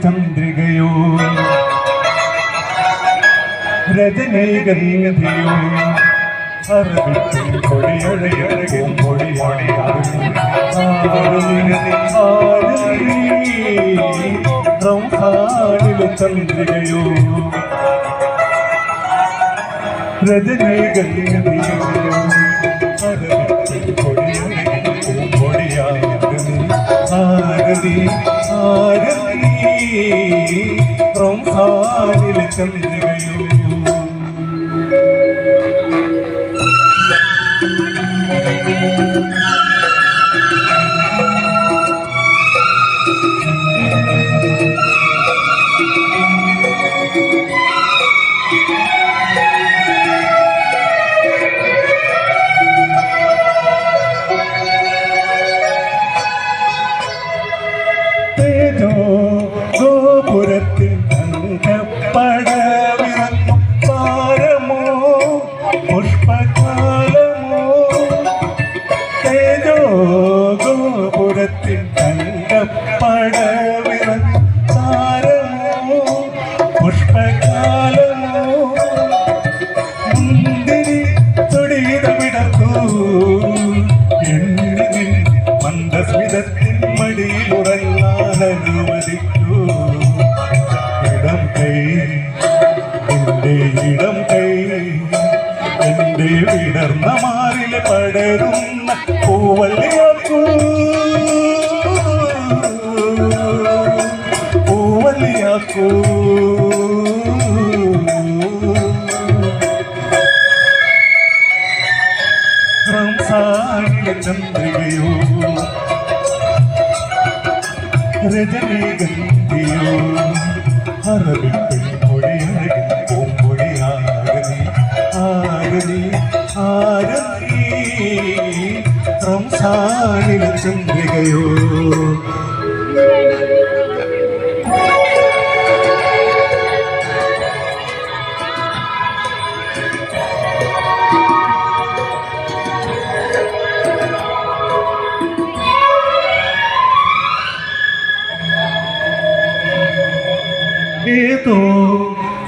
ചന്ദ്രികയോ രജനൈകന്ധയോ അറബിത്തിൽ പൊടിയഴയഴകും ചന്ദ്രികയോ രജനൈകന്ധയോ ആരതി ആരതി റംസാനിലെ ചന്ദ്രികയോ ചന്ദ്രികയോ രജനീഗന്ധിയോ അറബിപ്പിൽ പൊടിയഴകിൽ പൂമ്പൊടിയാകനി ആരതി ആരതി റംസാനിലെ ചന്ദ്രികയോ ഏതോ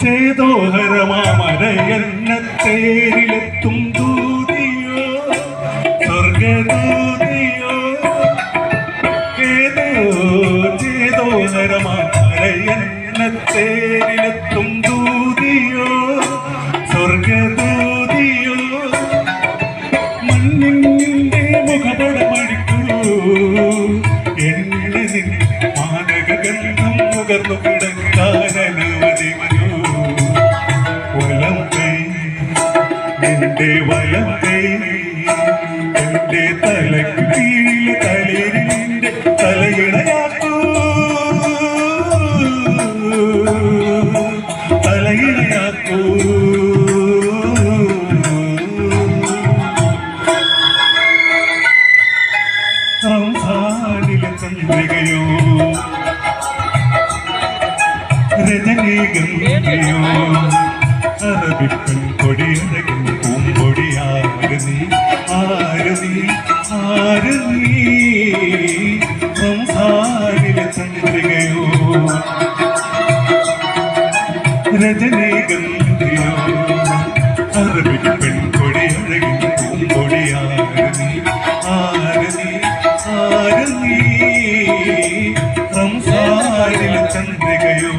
ചേതോ ഹരമാമരയന്നത്തേരിലെത്തും ദൂതിയോ? സ്വർഗദൂതിയോ ഏതോ ചേതോ ഹരമാമരയന്നത്തേരിലെത്തും ദൂതിയോ? സ്വർഗദൂതിയോ മണ്ണിന്റെ മുഖപടമടിക്കൂ. എന്നെ മാനകഗന്ധം നുകർന്നു കിടക്കാൻ എന്റെ അറബിപ്പൻ കൊടിയഴകും പൂമ്പൊടിയാരതി ആരതി ആരതി സംസാരിലെ ചന്ദ്രികയോ രജനീഗന്ധിയോ അറബിപ്പൻ കൊടിയഴകും പൂമ്പൊടിയാരതി ആരതി ആരതി സംസാരിലെ ചന്ദ്രികയോ